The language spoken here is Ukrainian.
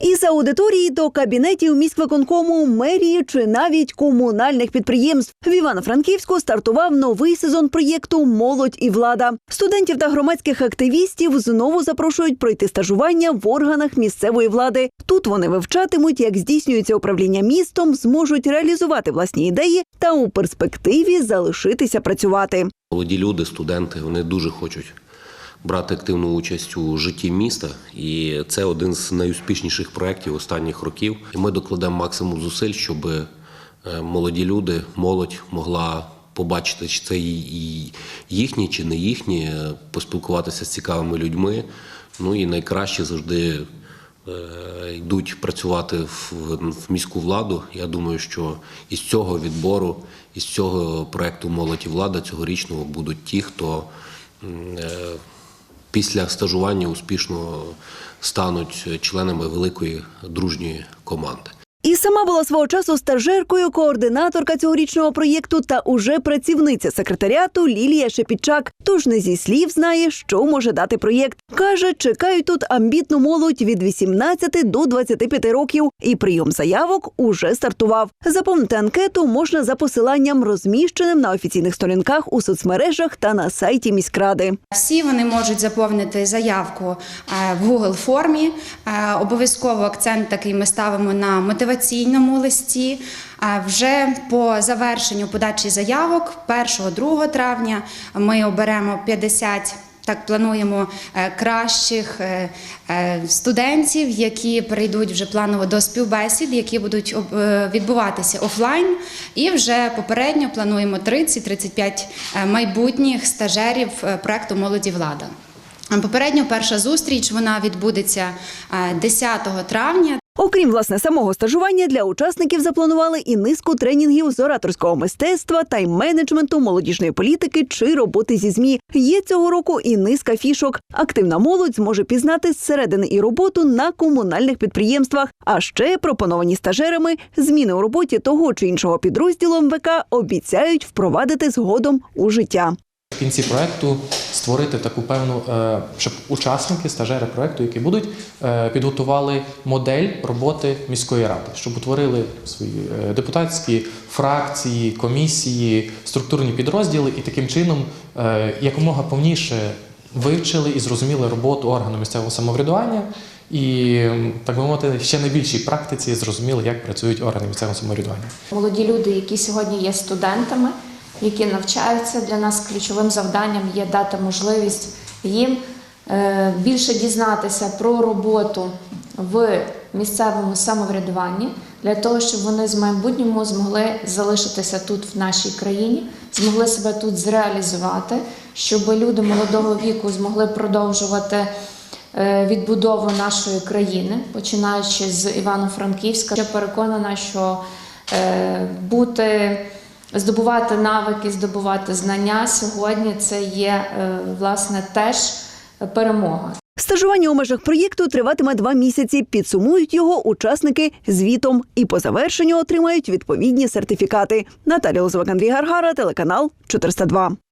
Із аудиторії до кабінетів міськвиконкому, мерії чи навіть комунальних підприємств в Івано-Франківську стартував новий сезон проєкту Молодь і влада. Студентів та громадських активістів знову запрошують пройти стажування в органах місцевої влади. Тут вони вивчатимуть, як здійснюється управління містом, зможуть реалізувати власні ідеї та у перспективі залишитися працювати. Молоді люди, студенти, вони дуже хочуть брати активну участь у житті міста, і це один з найуспішніших проєктів останніх років. І ми докладемо максимум зусиль, щоб е, молоді люди, молодь могла побачити, чи це їхні, чи не їхні, е, поспілкуватися з цікавими людьми. Ну і найкраще завжди е, йдуть працювати в, міську владу. Я думаю, що із цього відбору, із цього проекту Молодь влада цьогорічного будуть ті, хто після стажування успішно стануть членами великої дружньої команди. І сама була свого часу стажеркою, координаторка цьогорічного проєкту та уже працівниця секретаріату Лілія Шепічак. Тож не зі слів знає, що може дати проєкт. Каже, чекають тут амбітну молодь від 18 до 25 років, і прийом заявок уже стартував. Заповнити анкету можна за посиланням, розміщеним на офіційних сторінках у соцмережах та на сайті міськради. Всі вони можуть заповнити заявку е, в Google формі. Е, Обов'язково акцент такий ми ставимо на мотиваційному листі. Вже по завершенню подачі заявок 1-2 травня ми оберемо 50 так плануємо е, кращих е, е, студентів, які прийдуть вже планово до співбесід, які будуть відбуватися офлайн. І вже попередньо плануємо 30-35 е, майбутніх стажерів проекту Молоді влада. Попередньо перша зустріч вона відбудеться е, 10 травня. Окрім власне самого стажування, для учасників запланували і низку тренінгів з ораторського мистецтва, тайм-менеджменту, молодіжної політики чи роботи зі змі. Є цього року і низка фішок. Активна молодь зможе пізнати зсередини і роботу на комунальних підприємствах. А ще пропоновані стажерами зміни у роботі того чи іншого підрозділу МВК обіцяють впровадити згодом у життя. В кінці проекту створити таку певну, е, щоб учасники, стажери проекту, які будуть, е, підготували модель роботи міської ради, щоб утворили свої е, депутатські фракції, комісії, структурні підрозділи і таким чином якомога повніше вивчили і зрозуміли роботу органу місцевого самоврядування. І так би мовити, ще на більшій практиці зрозуміли, як працюють органи місцевого самоврядування. Молоді люди, які сьогодні є студентами, які навчаються, для нас ключовим завданням є дати можливість їм е, більше дізнатися про роботу в місцевому самоврядуванні для того, щоб вони з майбутньому змогли залишитися тут в нашій країні, змогли себе тут зреалізувати, щоб люди молодого віку змогли продовжувати е, відбудову нашої країни, починаючи з Івано-Франківська. Я переконана, що е, бути, здобувати навики, здобувати знання сьогодні це є е, власне теж перемога. Стажування у межах проєкту триватиме два місяці. Підсумують його учасники звітом і по завершенню отримають відповідні сертифікати. Наталя Лозовик, Андрій Гаргара, телеканал 402.